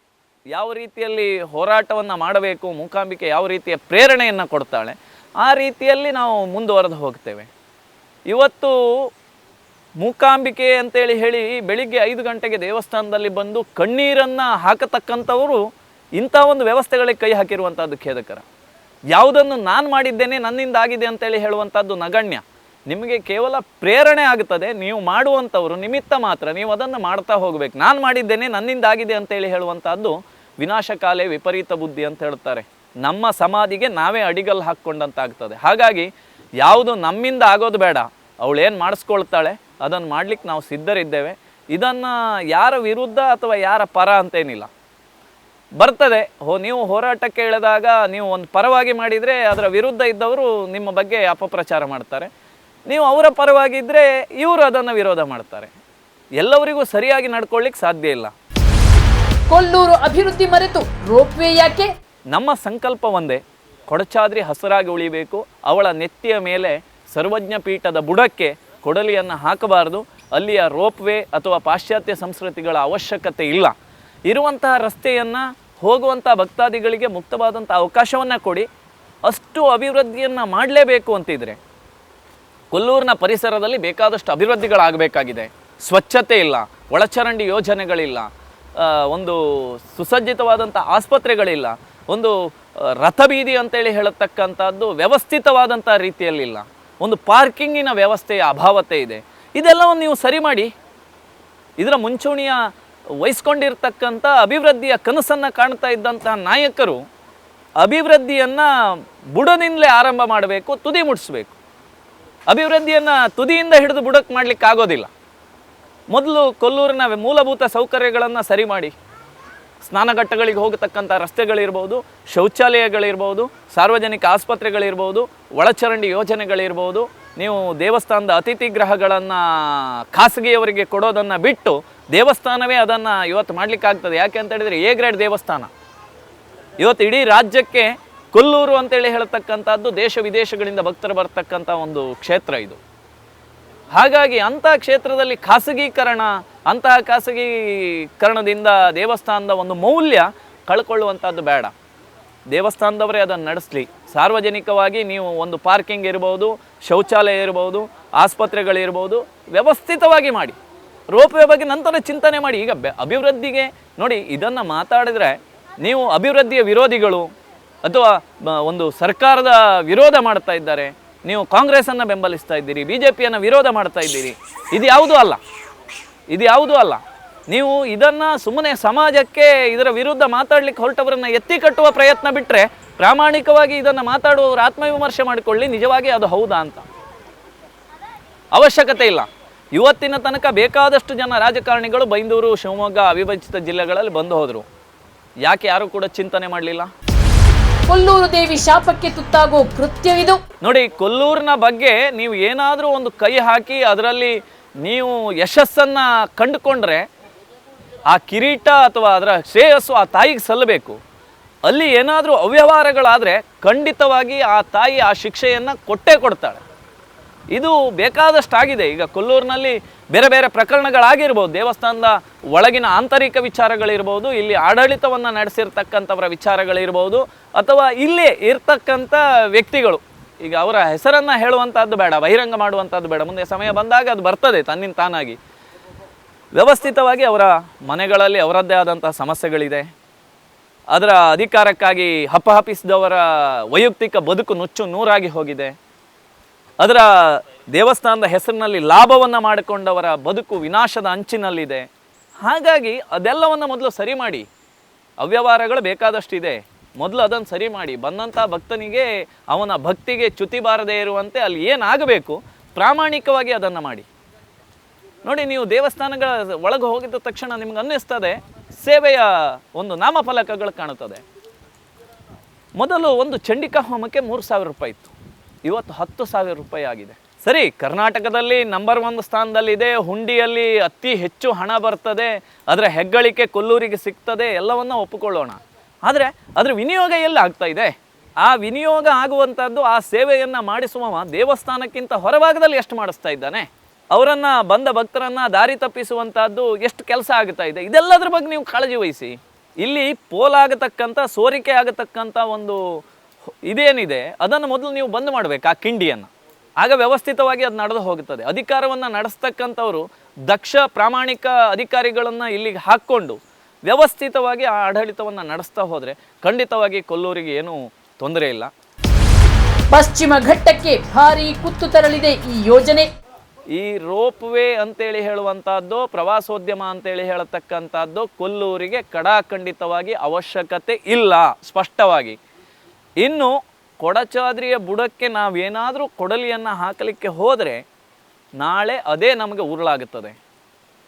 ಯಾವ ರೀತಿಯಲ್ಲಿ ಹೋರಾಟವನ್ನು ಮಾಡಬೇಕು, ಮೂಕಾಂಬಿಕೆ ಯಾವ ರೀತಿಯ ಪ್ರೇರಣೆಯನ್ನು ಕೊಡ್ತಾಳೆ, ಆ ರೀತಿಯಲ್ಲಿ ನಾವು ಮುಂದುವರೆದು ಹೋಗ್ತೇವೆ. ಇವತ್ತು ಮೂಕಾಂಬಿಕೆ ಅಂತೇಳಿ ಹೇಳಿ ಬೆಳಿಗ್ಗೆ ಐದು ಗಂಟೆಗೆ ದೇವಸ್ಥಾನದಲ್ಲಿ ಬಂದು ಕಣ್ಣೀರನ್ನು ಹಾಕತಕ್ಕಂಥವರು ಇಂಥ ಒಂದು ವ್ಯವಸ್ಥೆಗಳಿಗೆ ಕೈ ಹಾಕಿರುವಂಥದ್ದು ಖೇದಕರ. ಯಾವುದನ್ನು ನಾನು ಮಾಡಿದ್ದೇನೆ ನನ್ನಿಂದ ಆಗಿದೆ ಅಂತೇಳಿ ಹೇಳುವಂಥದ್ದು ನಗಣ್ಯ. ನಿಮಗೆ ಕೇವಲ ಪ್ರೇರಣೆ ಆಗುತ್ತದೆ, ನೀವು ಮಾಡುವಂಥವ್ರು ನಿಮಿತ್ತ ಮಾತ್ರ, ನೀವು ಅದನ್ನು ಮಾಡ್ತಾ ಹೋಗಬೇಕು. ನಾನು ಮಾಡಿದ್ದೇನೆ ನನ್ನಿಂದ ಆಗಿದೆ ಅಂತೇಳಿ ಹೇಳುವಂಥದ್ದು ವಿನಾಶಕಾಲೆ ವಿಪರೀತ ಬುದ್ಧಿ ಅಂತ ಹೇಳ್ತಾರೆ. ನಮ್ಮ ಸಮಾಧಿಗೆ ನಾವೇ ಅಡಿಗಲ್ಲು ಹಾಕ್ಕೊಂಡಂತಾಗ್ತದೆ. ಹಾಗಾಗಿ ಯಾವುದು ನಮ್ಮಿಂದ ಆಗೋದು ಬೇಡ. ಅವಳೇನು ಮಾಡಿಸ್ಕೊಳ್ತಾಳೆ? ಅದನ್ನು ಮಾಡ್ಲಿಕ್ಕೆ ನಾವು ಸಿದ್ಧರಿದ್ದೇವೆ. ಇದನ್ನು ಯಾರ ವಿರುದ್ಧ ಅಥವಾ ಯಾರ ಪರ ಅಂತೇನಿಲ್ಲ. ಬರ್ತದೆ. ಹೋ ನೀವು ಹೋರಾಟಕ್ಕೆ ಇಳಿದಾಗ ನೀವು ಒಂದು ಪರವಾಗಿ ಮಾಡಿದರೆ ಅದರ ವಿರುದ್ಧ ಇದ್ದವರು ನಿಮ್ಮ ಬಗ್ಗೆ ಅಪಪ್ರಚಾರ ಮಾಡ್ತಾರೆ. ನೀವು ಅವರ ಪರವಾಗಿದ್ದರೆ ಇವರು ಅದನ್ನು ವಿರೋಧ ಮಾಡ್ತಾರೆ. ಎಲ್ಲವರಿಗೂ ಸರಿಯಾಗಿ ನಡ್ಕೊಳ್ಳಿಕ್ಕೆ ಸಾಧ್ಯ ಇಲ್ಲ.
ಕೊಲ್ಲೂರು ಅಭಿವೃದ್ಧಿ ಮರೆತು ರೋಪ್ವೇ ಯಾಕೆ?
ನಮ್ಮ ಸಂಕಲ್ಪ ಒಂದೇ. ಕೊಡಚಾದ್ರಿ ಹಸರಾಗಿ ಉಳಿಬೇಕು. ಅವಳ ನೆತ್ತಿಯ ಮೇಲೆ ಸರ್ವಜ್ಞ ಪೀಠದ ಬುಡಕ್ಕೆ ಕೊಡಲಿಯನ್ನು ಹಾಕಬಾರದು. ಅಲ್ಲಿಯ ರೋಪ್ವೇ ಅಥವಾ ಪಾಶ್ಚಾತ್ಯ ಸಂಸ್ಕೃತಿಗಳ ಅವಶ್ಯಕತೆ ಇಲ್ಲ. ಇರುವಂತಹ ರಸ್ತೆಯನ್ನು ಹೋಗುವಂಥ ಭಕ್ತಾದಿಗಳಿಗೆ ಮುಕ್ತವಾದಂಥ ಅವಕಾಶವನ್ನು ಕೊಡಿ. ಅಷ್ಟು ಅಭಿವೃದ್ಧಿಯನ್ನು ಮಾಡಲೇಬೇಕು ಅಂತಿದ್ರೆ. ಕೊಲ್ಲೂರಿನ ಪರಿಸರದಲ್ಲಿ ಬೇಕಾದಷ್ಟು ಅಭಿವೃದ್ಧಿಗಳಾಗಬೇಕಾಗಿದೆ. ಸ್ವಚ್ಛತೆ ಇಲ್ಲ, ಒಳಚರಂಡಿ ಯೋಜನೆಗಳಿಲ್ಲ ಒಂದು ಸುಸಜ್ಜಿತವಾದಂಥ ಆಸ್ಪತ್ರೆಗಳಿಲ್ಲ, ಒಂದು ರಥಬೀದಿ ಅಂತೇಳಿ ಹೇಳತಕ್ಕಂಥದ್ದು ವ್ಯವಸ್ಥಿತವಾದಂಥ ರೀತಿಯಲ್ಲಿಲ್ಲ. ಒಂದು ಪಾರ್ಕಿಂಗಿನ ವ್ಯವಸ್ಥೆಯ ಅಭಾವತೆ ಇದೆ. ಇದೆಲ್ಲವನ್ನು ನೀವು ಸರಿ ಮಾಡಿ. ಇದರ ಮುಂಚೂಣಿಯ ವಹಿಸ್ಕೊಂಡಿರ್ತಕ್ಕಂಥ ಅಭಿವೃದ್ಧಿಯ ಕನಸನ್ನು ಕಾಣ್ತಾ ಇದ್ದಂತಹ ನಾಯಕರು ಅಭಿವೃದ್ಧಿಯನ್ನು ಬುಡದಿಂದಲೇ ಆರಂಭ ಮಾಡಬೇಕು, ತುದಿ ಮುಟ್ಟಿಸ್ಬೇಕು ಅಭಿವೃದ್ಧಿಯನ್ನು ತುದಿಯಿಂದ ಹಿಡಿದು ಬುಡಕ್ಕೆ ಮಾಡಲಿಕ್ಕೆ ಆಗೋದಿಲ್ಲ ಮೊದಲು ಕೊಲ್ಲೂರಿನ ಮೂಲಭೂತ ಸೌಕರ್ಯಗಳನ್ನು ಸರಿ ಮಾಡಿ. ಸ್ನಾನಘಟ್ಟಗಳಿಗೆ ಹೋಗತಕ್ಕಂಥ ರಸ್ತೆಗಳಿರ್ಬೋದು, ಶೌಚಾಲಯಗಳಿರ್ಬೋದು, ಸಾರ್ವಜನಿಕ ಆಸ್ಪತ್ರೆಗಳಿರ್ಬೋದು, ಒಳಚರಂಡಿ ಯೋಜನೆಗಳಿರ್ಬೋದು, ನೀವು ದೇವಸ್ಥಾನದ ಅತಿಥಿ ಗ್ರಹಗಳನ್ನು ಖಾಸಗಿಯವರಿಗೆ ಕೊಡೋದನ್ನು ಬಿಟ್ಟು ದೇವಸ್ಥಾನವೇ ಅದನ್ನು ಇವತ್ತು ಮಾಡಲಿಕ್ಕಾಗ್ತದೆ. ಯಾಕೆ ಅಂತ ಹೇಳಿದರೆ ಎ ಗ್ರೇಡ್ ದೇವಸ್ಥಾನ. ಇವತ್ತು ಇಡೀ ರಾಜ್ಯಕ್ಕೆ ಕೊಲ್ಲೂರು ಅಂತೇಳಿ ಹೇಳ್ತಕ್ಕಂಥದ್ದು ದೇಶ ವಿದೇಶಗಳಿಂದ ಭಕ್ತರು ಬರ್ತಕ್ಕಂಥ ಒಂದು ಕ್ಷೇತ್ರ ಇದು. ಹಾಗಾಗಿ ಅಂತಹ ಕ್ಷೇತ್ರದಲ್ಲಿ ಖಾಸಗೀಕರಣ, ಅಂತಹ ಖಾಸಗೀಕರಣದಿಂದ ದೇವಸ್ಥಾನದ ಒಂದು ಮೌಲ್ಯ ಕಳ್ಕೊಳ್ಳುವಂಥದ್ದು ಬೇಡ. ದೇವಸ್ಥಾನದವರೇ ಅದನ್ನು ನಡೆಸಲಿ. ಸಾರ್ವಜನಿಕವಾಗಿ ನೀವು ಒಂದು ಪಾರ್ಕಿಂಗ್ ಇರ್ಬೋದು, ಶೌಚಾಲಯ ಇರ್ಬೋದು, ಆಸ್ಪತ್ರೆಗಳಿರ್ಬೋದು, ವ್ಯವಸ್ಥಿತವಾಗಿ ಮಾಡಿ. ರೋಪ್ವೇ ಬಗ್ಗೆ ನಂತರ ಚಿಂತನೆ ಮಾಡಿ. ಈಗ ಬೆ- ಅಭಿವೃದ್ಧಿಗೆ ನೋಡಿ, ಇದನ್ನು ಮಾತಾಡಿದ್ರೆ ನೀವು ಅಭಿವೃದ್ಧಿಯ ವಿರೋಧಿಗಳು ಅಥವಾ ಒಂದು ಸರ್ಕಾರದ ವಿರೋಧ ಮಾಡ್ತಾ ಇದ್ದಾರೆ. ನೀವು ಕಾಂಗ್ರೆಸ್ಸನ್ನು ಬೆಂಬಲಿಸ್ತಾ ಇದ್ದೀರಿ ಬಿ ಜೆ ಪಿಯನ್ನು ವಿರೋಧ ಮಾಡ್ತಾ ಇದ್ದೀರಿ, ಇದು ಯಾವುದೂ ಅಲ್ಲ. ಇದು ಯಾವುದೂ ಅಲ್ಲ. ನೀವು ಇದನ್ನು ಸುಮ್ಮನೆ ಸಮಾಜಕ್ಕೆ ಇದರ ವಿರುದ್ಧ ಮಾತಾಡ್ಲಿಕ್ಕೆ ಹೊರಟವರನ್ನ ಎತ್ತಿ ಕಟ್ಟುವ ಪ್ರಯತ್ನ ಬಿಟ್ಟರೆ ಪ್ರಾಮಾಣಿಕವಾಗಿ ಇದನ್ನು ಮಾತಾಡುವವರು ಆತ್ಮವಿಮರ್ಶೆ ಮಾಡಿಕೊಳ್ಳಿ, ನಿಜವಾಗಿ ಅದು ಹೌದಾ ಅಂತ. ಅವಶ್ಯಕತೆ ಇಲ್ಲ. ಇವತ್ತಿನ ತನಕ ಬೇಕಾದಷ್ಟು ಜನ ರಾಜಕಾರಣಿಗಳು ಬೈಂದೂರು, ಶಿವಮೊಗ್ಗ, ಅವಿಭಜಿತ ಜಿಲ್ಲೆಗಳಲ್ಲಿ ಬಂದು ಹೋದರು. ಯಾಕೆ ಯಾರೂ ಕೂಡ ಚಿಂತನೆ ಮಾಡಲಿಲ್ಲ?
ಕೊಲ್ಲೂರು ದೇವಿ ಶಾಪಕ್ಕೆ ತುತ್ತಾಗೋ ಕೃತ್ಯವಿದು.
ನೋಡಿ, ಕೊಲ್ಲೂರಿನ ಬಗ್ಗೆ ನೀವು ಏನಾದರೂ ಒಂದು ಕೈ ಹಾಕಿ ಅದರಲ್ಲಿ ನೀವು ಯಶಸ್ಸನ್ನು ಕಂಡುಕೊಂಡ್ರೆ ಆ ಕಿರೀಟ ಅಥವಾ ಅದರ ಶ್ರೇಯಸ್ಸು ಆ ತಾಯಿಗೆ ಸಲ್ಲಬೇಕು. ಅಲ್ಲಿ ಏನಾದರೂ ಅವ್ಯವಹಾರಗಳಾದರೆ ಖಂಡಿತವಾಗಿ ಆ ತಾಯಿ ಆ ಶಿಕ್ಷೆಯನ್ನು ಕೊಟ್ಟೇ ಕೊಡ್ತಾಳೆ. ಇದು ಬೇಕಾದಷ್ಟಾಗಿದೆ. ಈಗ ಕೊಲ್ಲೂರಿನಲ್ಲಿ ಬೇರೆ ಬೇರೆ ಪ್ರಕರಣಗಳಾಗಿರ್ಬೋದು, ದೇವಸ್ಥಾನದ ಒಳಗಿನ ಆಂತರಿಕ ವಿಚಾರಗಳಿರ್ಬೋದು, ಇಲ್ಲಿ ಆಡಳಿತವನ್ನು ನಡೆಸಿರ್ತಕ್ಕಂಥವರ ವಿಚಾರಗಳಿರ್ಬೋದು, ಅಥವಾ ಇಲ್ಲೇ ಇರ್ತಕ್ಕಂಥ ವ್ಯಕ್ತಿಗಳು. ಈಗ ಅವರ ಹೆಸರನ್ನು ಹೇಳುವಂಥದ್ದು ಬೇಡ, ಬಹಿರಂಗ ಮಾಡುವಂಥದ್ದು ಬೇಡ. ಮುಂದೆ ಸಮಯ ಬಂದಾಗ ಅದು ಬರ್ತದೆ, ತನ್ನಿಂದ ತಾನಾಗಿ. ವ್ಯವಸ್ಥಿತವಾಗಿ ಅವರ ಮನೆಗಳಲ್ಲಿ ಅವರದ್ದೇ ಆದಂಥ ಸಮಸ್ಯೆಗಳಿದೆ. ಅದರ ಅಧಿಕಾರಕ್ಕಾಗಿ ಹಪ್ಪಹಪಿಸಿದವರ ವೈಯಕ್ತಿಕ ಬದುಕು ನುಚ್ಚು ನೂರಾಗಿ ಹೋಗಿದೆ. ಅದರ ದೇವಸ್ಥಾನದ ಹೆಸರಿನಲ್ಲಿ ಲಾಭವನ್ನು ಮಾಡಿಕೊಂಡವರ ಬದುಕು ವಿನಾಶದ ಅಂಚಿನಲ್ಲಿದೆ. ಹಾಗಾಗಿ ಅದೆಲ್ಲವನ್ನು ಮೊದಲು ಸರಿ ಮಾಡಿ. ಅವ್ಯವಹಾರಗಳು ಬೇಕಾದಷ್ಟಿದೆ. ಮೊದಲು ಅದನ್ನು ಸರಿ ಮಾಡಿ. ಬಂದಂಥ ಭಕ್ತನಿಗೆ, ಅವನ ಭಕ್ತಿಗೆ ಚ್ಯುತಿ ಬಾರದೇ ಇರುವಂತೆ ಅಲ್ಲಿ ಏನಾಗಬೇಕು, ಪ್ರಾಮಾಣಿಕವಾಗಿ ಅದನ್ನು ಮಾಡಿ. ನೋಡಿ, ನೀವು ದೇವಸ್ಥಾನಗಳ ಒಳಗೆ ಹೋಗಿದ್ದ ತಕ್ಷಣ ನಿಮ್ಗೆ ಅನ್ನಿಸ್ತದೆ, ಸೇವೆಯ ಒಂದು ನಾಮಫಲಕಗಳು ಕಾಣುತ್ತದೆ. ಮೊದಲು ಒಂದು ಚಂಡಿಕಾ ಹೋಮಕ್ಕೆ ಮೂರು ಸಾವಿರ ರೂಪಾಯಿ ಇತ್ತು. ಇವತ್ತು ಹತ್ತು ಸಾವಿರ ರೂಪಾಯಿ ಆಗಿದೆ. ಸರಿ, ಕರ್ನಾಟಕದಲ್ಲಿ ನಂಬರ್ ಒನ್ ಸ್ಥಾನದಲ್ಲಿದೆ, ಹುಂಡಿಯಲ್ಲಿ ಅತಿ ಹೆಚ್ಚು ಹಣ ಬರ್ತದೆ ಅದರ ಹೆಗ್ಗಳಿಕೆ ಕೊಲ್ಲೂರಿಗೆ ಸಿಗ್ತದೆ, ಎಲ್ಲವನ್ನ ಒಪ್ಪಿಕೊಳ್ಳೋಣ. ಆದರೆ ಅದರ ವಿನಿಯೋಗ ಎಲ್ಲಿ ಆಗ್ತಾ ಇದೆ? ಆ ವಿನಿಯೋಗ ಆಗುವಂಥದ್ದು ಆ ಸೇವೆಯನ್ನು ಮಾಡಿಸುವವ ದೇವಸ್ಥಾನಕ್ಕಿಂತ ಹೊರಭಾಗದಲ್ಲಿ ಎಷ್ಟು ಮಾಡಿಸ್ತಾ ಇದ್ದಾನೆ? ಅವರನ್ನು ಬಂದ ಭಕ್ತರನ್ನು ದಾರಿ ತಪ್ಪಿಸುವಂಥದ್ದು ಎಷ್ಟು ಕೆಲಸ ಆಗ್ತಾ ಇದೆ? ಇದೆಲ್ಲದ್ರ ಬಗ್ಗೆ ನೀವು ಕಾಳಜಿ ವಹಿಸಿ. ಇಲ್ಲಿ ಪೋಲಾಗತಕ್ಕಂಥ, ಸೋರಿಕೆ ಆಗತಕ್ಕಂಥ ಒಂದು ಇದೇನಿದೆ ಅದನ್ನು ಮೊದಲು ನೀವು ಬಂದ್ ಮಾಡಬೇಕು ಆ ಕಿಂಡಿಯನ್ನು. ಆಗ ವ್ಯವಸ್ಥಿತವಾಗಿ ಅದು ನಡೆದು ಹೋಗುತ್ತದೆ. ಅಧಿಕಾರವನ್ನು ನಡೆಸ್ತಕ್ಕಂಥವರು ದಕ್ಷ ಪ್ರಾಮಾಣಿಕ ಅಧಿಕಾರಿಗಳನ್ನು ಇಲ್ಲಿಗೆ ಹಾಕ್ಕೊಂಡು ವ್ಯವಸ್ಥಿತವಾಗಿ ಆ ಆಡಳಿತವನ್ನು ನಡೆಸ್ತಾ ಹೋದರೆ ಖಂಡಿತವಾಗಿ ಕೊಲ್ಲೂರಿಗೆ ಏನೂ ತೊಂದರೆ ಇಲ್ಲ.
ಪಶ್ಚಿಮ ಘಟ್ಟಕ್ಕೆ ಭಾರಿ ಕುತ್ತು ತರಲಿದೆ ಈ ಯೋಜನೆ.
ಈ ರೋಪ್ ವೇ ಅಂತೇಳಿ ಹೇಳುವಂತಹದ್ದು ಪ್ರವಾಸೋದ್ಯಮ ಅಂತೇಳಿ ಹೇಳತಕ್ಕಂಥದ್ದು ಕೊಲ್ಲೂರಿಗೆ ಕಡಾಖಂಡಿತವಾಗಿ ಅವಶ್ಯಕತೆ ಇಲ್ಲ ಸ್ಪಷ್ಟವಾಗಿ. ಇನ್ನು ಕೊಡಚಾದ್ರಿಯ ಬುಡಕ್ಕೆ ನಾವೇನಾದರೂ ಕೊಡಲಿಯನ್ನು ಹಾಕಲಿಕ್ಕೆ ಹೋದರೆ ನಾಳೆ ಅದೇ ನಮಗೆ ಉರುಳಾಗುತ್ತದೆ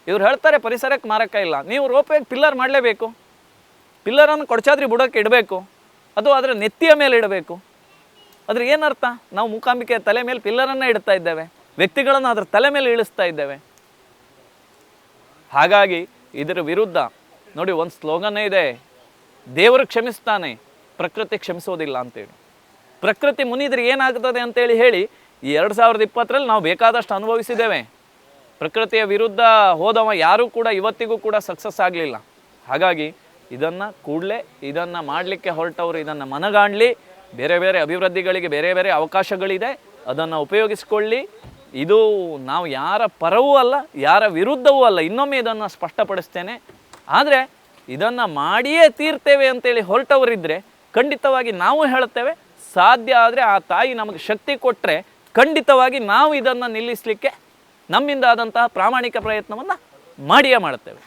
ಇವ್ರು ಹೇಳ್ತಾರೆ, ಪರಿಸರಕ್ಕೆ ಮಾರಕ ಇಲ್ಲ. ನೀವು ರೋಪ್ವೇಗೆ ಪಿಲ್ಲರ್ ಮಾಡಲೇಬೇಕು. ಪಿಲ್ಲರನ್ನು ಕೊಡಚಾದ್ರಿ ಬುಡಕ್ಕೆ ಇಡಬೇಕು. ಅದು ಅದರ ನೆತ್ತಿಯ ಮೇಲೆ ಇಡಬೇಕು. ಅದ್ರ ಏನರ್ಥ? ನಾವು ಮೂಕಾಂಬಿಕೆಯ ತಲೆ ಮೇಲೆ ಪಿಲ್ಲರನ್ನು ಇಡ್ತಾ ಇದ್ದೇವೆ. ವ್ಯಕ್ತಿಗಳನ್ನು ಅದರ ತಲೆ ಮೇಲೆ ಇಳಿಸ್ತಾ ಇದ್ದೇವೆ. ಹಾಗಾಗಿ ಇದರ ವಿರುದ್ಧ ನೋಡಿ, ಒಂದು ಸ್ಲೋಗನ್ನೇ ಇದೆ. ದೇವರು ಕ್ಷಮಿಸ್ತಾನೆ. ಪ್ರಕೃತಿ ಕ್ಷಮಿಸೋದಿಲ್ಲ ಅಂತೇಳಿ. ಪ್ರಕೃತಿ ಮುನಿದ್ರೆ ಏನಾಗ್ತದೆ ಅಂತೇಳಿ ಹೇಳಿ ಈ ಎರಡು ಸಾವಿರದ ಇಪ್ಪತ್ತರಲ್ಲಿ ನಾವು ಬೇಕಾದಷ್ಟು ಅನುಭವಿಸಿದ್ದೇವೆ. ಪ್ರಕೃತಿಯ ವಿರುದ್ಧ ಹೋದವ ಯಾರೂ ಕೂಡ ಇವತ್ತಿಗೂ ಕೂಡ ಸಕ್ಸಸ್ ಆಗಲಿಲ್ಲ. ಹಾಗಾಗಿ ಇದನ್ನು ಕೂಡಲೇ ಇದನ್ನು ಮಾಡಲಿಕ್ಕೆ ಹೊರಟವರು, ಇದನ್ನು ಮನಗಾಣಲಿ, ಬೇರೆ ಬೇರೆ ಅಭಿವೃದ್ಧಿಗಳಿಗೆ ಬೇರೆ ಬೇರೆ ಅವಕಾಶಗಳಿದೆ, ಅದನ್ನು ಉಪಯೋಗಿಸಿಕೊಳ್ಳಿ. ಇದು ನಾವು ಯಾರ ಪರವೂ ಅಲ್ಲ, ಯಾರ ವಿರುದ್ಧವೂ ಅಲ್ಲ, ಇನ್ನೊಮ್ಮೆ ಇದನ್ನು ಸ್ಪಷ್ಟಪಡಿಸ್ತೇನೆ. ಆದರೆ ಇದನ್ನು ಮಾಡಿಯೇ ತೀರ್ತೇವೆ ಅಂತೇಳಿ ಹೊರಟವರಿದ್ದರೆ ಖಂಡಿತವಾಗಿ ನಾವು ಹೇಳುತ್ತೇವೆ, ಸಾಧ್ಯ ಆದರೆ ಆ ತಾಯಿ ನಮಗೆ ಶಕ್ತಿ ಕೊಟ್ಟರೆ ಖಂಡಿತವಾಗಿ ನಾವು ಇದನ್ನು ನಿಲ್ಲಿಸಲಿಕ್ಕೆ ನಮ್ಮಿಂದ ಆದಂತಹ ಪ್ರಾಮಾಣಿಕ ಪ್ರಯತ್ನವನ್ನು ಮಾಡಿಯೇ ಮಾಡುತ್ತೇವೆ.